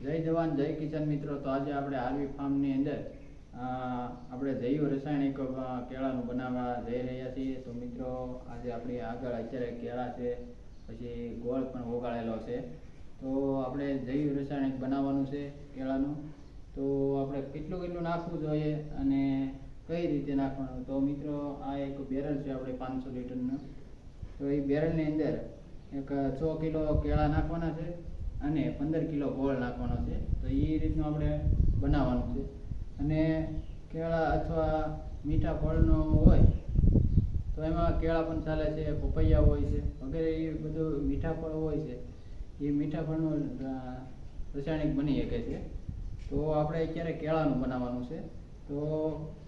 જય જવાન, જય કિસાન મિત્રો. તો આજે આપણે આરવી ફાર્મની અંદર આપણે જૈવ રાસાયણિક કેળાનું બનાવવા જઈ રહ્યા છીએ. તો મિત્રો, આજે આપણી આગળ અત્યારે કેળા છે, પછી ગોળ પણ ઓગાળેલો છે. તો આપણે જૈવ રાસાયણિક બનાવવાનું છે કેળાનું. તો આપણે કેટલું કેટલું નાખવું જોઈએ અને કઈ રીતે નાખવાનું? તો મિત્રો, આ એક બેરલ છે આપણે પાંચસો લીટરનું. તો એ બેરલની અંદર એક છ કિલો કેળા નાખવાના છે. અને પંદર કિલો ગોળ નાખવાનો છે. તો એ રીતનું આપણે બનાવવાનું છે. અને કેળા અથવા મીઠા ફળનો હોય, તો એમાં કેળા પણ ચાલે છે, પપૈયા હોય છે, વગેરે એ બધું મીઠા ફળ હોય છે. એ મીઠા ફળનું રસાયણિક બની શકે છે. તો આપણે અત્યારે કેળાનું બનાવવાનું છે? તો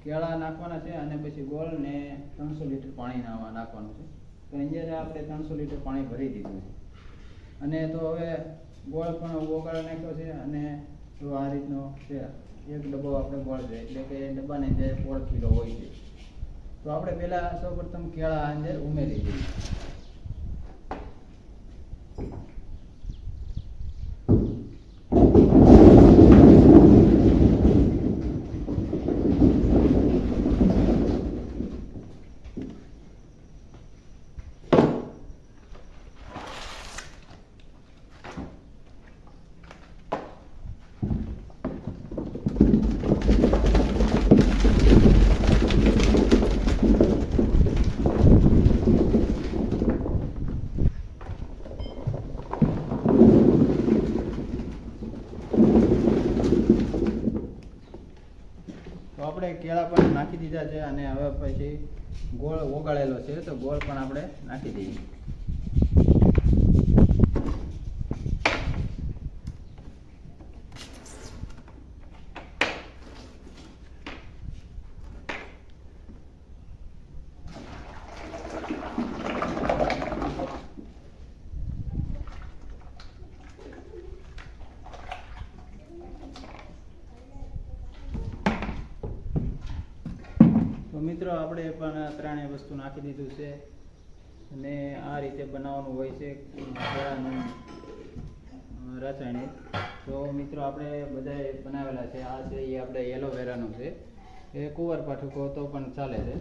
કેળા નાખવાના છે અને પછી ગોળ ને ત્રણસો લીટર પાણી નાખવાનું છે. તો અહીંયા આપણે ત્રણસો લીટર પાણી ભરી દીધું છે. અને તો હવે ગોળ પણ ઓગાળી નાખ્યો છે અને જો આ રીતનો છે, એક ડબ્બો આપણે ગોળ જોઈએ એટલે કે ડબ્બાની અંદર પોળ કિલો હોય છે. તો આપણે પહેલા સૌપ્રથમ કેળા અંદર ઉમેરી દઈએ તો આપણે કેળા પણ નાખી દીધા છે અને હવે પછી ગોળ ઓગાળેલો છે તો ગોળ પણ આપણે નાખી દઈએ. તો મિત્રો, આપણે પણ ત્રણેય વસ્તુ નાખી દીધું છે અને આ રીતે બનાવવાનું હોય છે કેળાનું રાસાયણિક. તો મિત્રો, આપણે બધાએ બનાવેલા છે. આ છે એ આપણે એલોવેરાનું છે. એ કુંવર પાઠું કહો તો પણ ચાલે છે.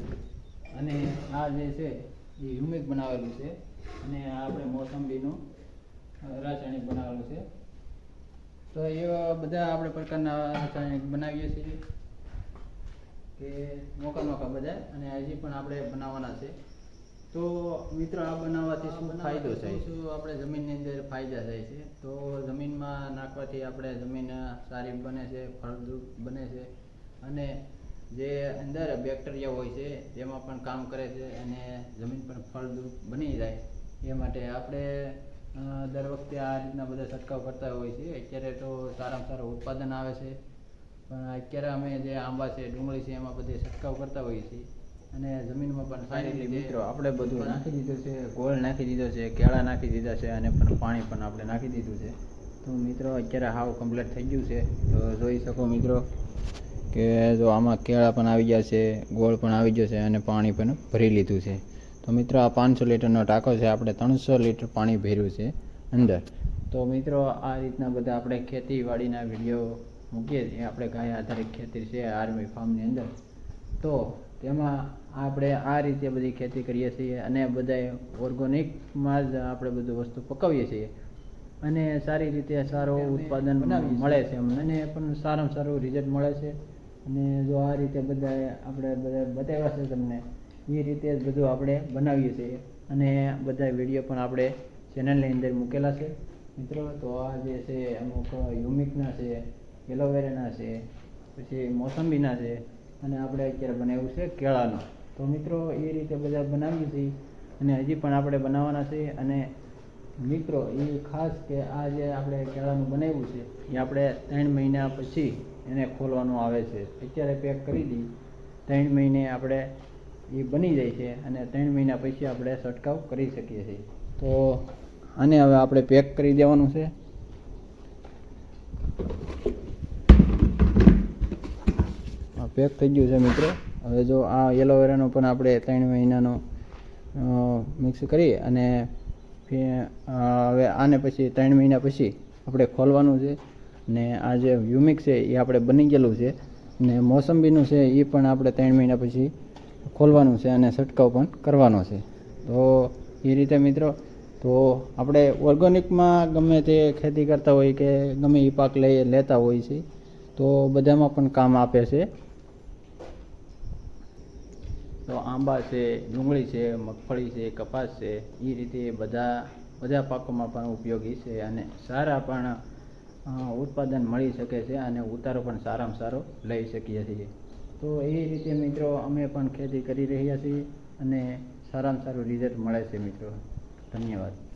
અને આ જે છે એ હ્યુમિક બનાવેલું છે. અને આપણે મોસંબીનું રાસાયણિક બનાવેલું છે. તો એવા બધા આપણે પ્રકારના રાસાયણિક બનાવીએ છીએ. કે મોકા મોકા બધા અને હજી પણ આપણે બનાવવાના છે. તો મિત્રો આ બનાવવાથી શું ફાયદો થાય? શું આપણે જમીનની અંદર ફાયદા થાય છે? તો જમીનમાં નાખવાથી આપણે જમીન સારી બને છે ફળદ્રુપ બને છે અને જે અંદર બેક્ટેરિયા હોય છે તેમાં પણ કામ કરે છે અને જમીન પણ ફળદ્રુપ બની જાય. એ માટે આપણે દર વખતે આ રીતના બધા છંટકાવ કરતા હોય છે. અત્યારે તો સારામાં સારું ઉત્પાદન આવે છે. પણ અત્યારે અમે જે આંબા છે ડુંગળી છે એમાં બધે છંટકાવ કરતા હોઈએ છીએ. અને જમીનમાં પણ સારી રીતે મિત્રો આપણે બધું નાખી દીધું છે ગોળ નાખી દીધો છે કેળા નાખી દીધા છે અને પણ પાણી પણ આપણે નાખી દીધું છે. તો મિત્રો અત્યારે હાવ કમ્પ્લીટ થઈ ગયું છે. તો જોઈ શકો મિત્રો કે જો આમાં કેળા પણ આવી ગયા છે ગોળ પણ આવી ગયો છે અને પાણી પણ ભરી લીધું છે. તો મિત્રો આ પાંચસો લીટરનો ટાંકો છે આપણે ત્રણસો લીટર પાણી ભર્યું છે અંદર. તો મિત્રો આ રીતના બધા આપણે ખેતીવાડીના વીડિયો મૂકીએ છીએ. આપણે ગાય આધારિત ખેતી છે આર્મી ફાર્મની અંદર. તો તેમાં આપણે આ રીતે બધી ખેતી કરીએ છીએ અને બધા ઓર્ગોનિકમાં જ આપણે બધું વસ્તુ પકવીએ છીએ. અને સારી રીતે સારું ઉત્પાદન મળે છે અને પણ સારામાં સારું રિઝલ્ટ મળે છે. અને જો આ રીતે બધા આપણે બધા બતાવ્યા છે તમને એ રીતે જ બધું આપણે બનાવીએ છીએ. અને બધા વીડિયો પણ આપણે ચેનલની અંદર મૂકેલા છે. મિત્રો તો આ જે છે અમુક યુમિકના છે એલોવેરાના છે, પછી મોસંબીના છે, અને આપણે અત્યારે બનાવ્યું છે કેળાનો. તો મિત્રો, એ રીતે બધા બનાવીએ છીએ, અને હજી પણ આપણે બનાવવાના છે અને મિત્રો, એ ખાસ કે આ જે આપણે કેળાનું બનાવ્યું છે, એ આપણે ત્રણ મહિના પછી એને ખોલવાનું આવે છે. અત્યારે પેક કરી દઈ ત્રણ મહિને આપણે એ બની જાય છે, અને ત્રણ મહિના પછી આપણે છંટકાવ કરી શકીએ છીએ. તો આને હવે આપણે પેક કરી દેવાનું છે. પેક થઈ ગયું છે મિત્રો. હવે જો આ એલોવેરાનો પણ આપણે ત્રણ મહિનાનો મિક્સ કરી અને હવે આને પછી ત્રણ મહિના પછી આપણે ખોલવાનું છે. ને આ જે યુમિક છે એ આપણે બની ગયેલું છે. ને મોસંબીનું છે એ પણ આપણે ત્રણ મહિના પછી ખોલવાનું છે અને છંટકાવ પણ કરવાનો છે. તો એ રીતે મિત્રો, તો આપણે ઓર્ગોનિકમાં ગમે તે ખેતી કરતા હોય કે ગમે એ પાક લઈ લેતા હોય છે, તો બધામાં પણ કામ આપે છે. તો આંબા છે, ડુંગળી છે, મગફળી છે, કપાસ છે એ રીતે બધા બધા પાકોમાં પણ ઉપયોગી છે અને સારા પણ ઉત્પાદન મળી શકે છે અને ઉતારો પણ સારામાં સારો લઈ શકીએ છીએ. તો એ રીતે મિત્રો અમે પણ ખેતી કરી રહ્યા છીએ અને સારામાં સારું રિઝલ્ટ મળે છે મિત્રો. ધન્યવાદ.